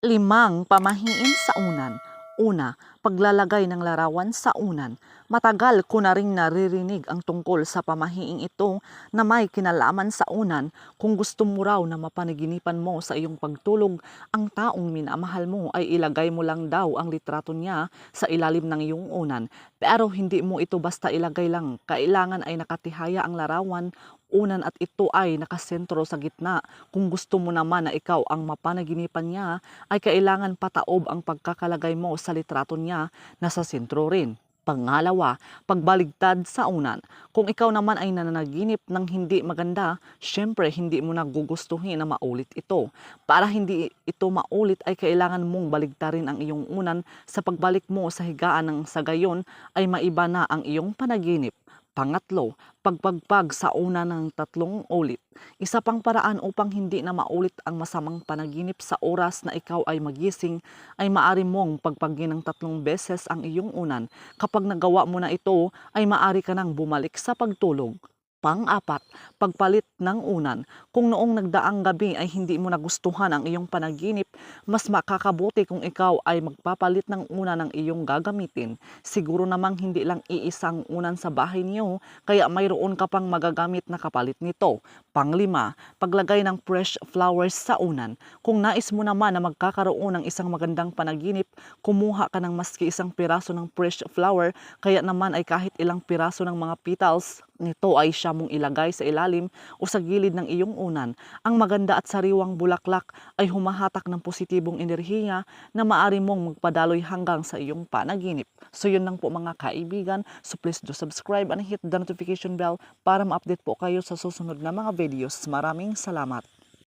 Limang pamahiin sa unan. Una, paglalagay ng larawan sa unan. Matagal ko na ring naririnig ang tungkol sa pamahiing ito na may kinalaman sa unan kung gusto mo raw na mapanaginipan mo sa iyong pagtulog ang taong minamahal mo ay ilagay mo lang daw ang litrato niya sa ilalim ng iyong unan. Pero hindi mo ito basta ilagay lang. Kailangan ay nakatihaya ang larawan unan at ito ay nakasentro sa gitna. Kung gusto mo naman na ikaw ang mapanaginipan niya, ay kailangan pataob ang pagkakalagay mo sa litrato niya na sa sentro rin. Pangalawa, pagbaligtad sa unan. Kung ikaw naman ay nananaginip ng hindi maganda, syempre hindi mo nagugustuhin na maulit ito. Para hindi ito maulit ay kailangan mong baligtarin ang iyong unan sa pagbalik mo sa higaan ng sa gayon ay maiba na ang iyong panaginip. Pangatlo, pagpagpag sa una ng tatlong ulit. Isa pang paraan upang hindi na maulit ang masamang panaginip sa oras na ikaw ay magising ay maari mong pagpagin ng tatlong beses ang iyong unan. Kapag nagawa mo na ito ay maari ka nang bumalik sa pagtulog. Pang-apat, pagpalit ng unan. Kung noong nagdaang gabi ay hindi mo nagustuhan ang iyong panaginip, mas makakabuti kung ikaw ay magpapalit ng unan ng iyong gagamitin. Siguro namang hindi lang iisang unan sa bahay niyo, kaya mayroon ka pang magagamit na kapalit nito. Panglima, paglagay ng fresh flowers sa unan. Kung nais mo naman na magkakaroon ng isang magandang panaginip, kumuha ka ng maski isang piraso ng fresh flower, kaya naman ay kahit ilang piraso ng mga petals nito ay siya mong ilagay sa ilalim o sa gilid ng iyong unan. Ang maganda at sariwang bulaklak ay humahatak ng positibong enerhiya na maari mong magpadaloy hanggang sa iyong panaginip. So yun lang po mga kaibigan. So please do subscribe and hit the notification bell para ma-update po kayo sa susunod na mga videos. Maraming salamat.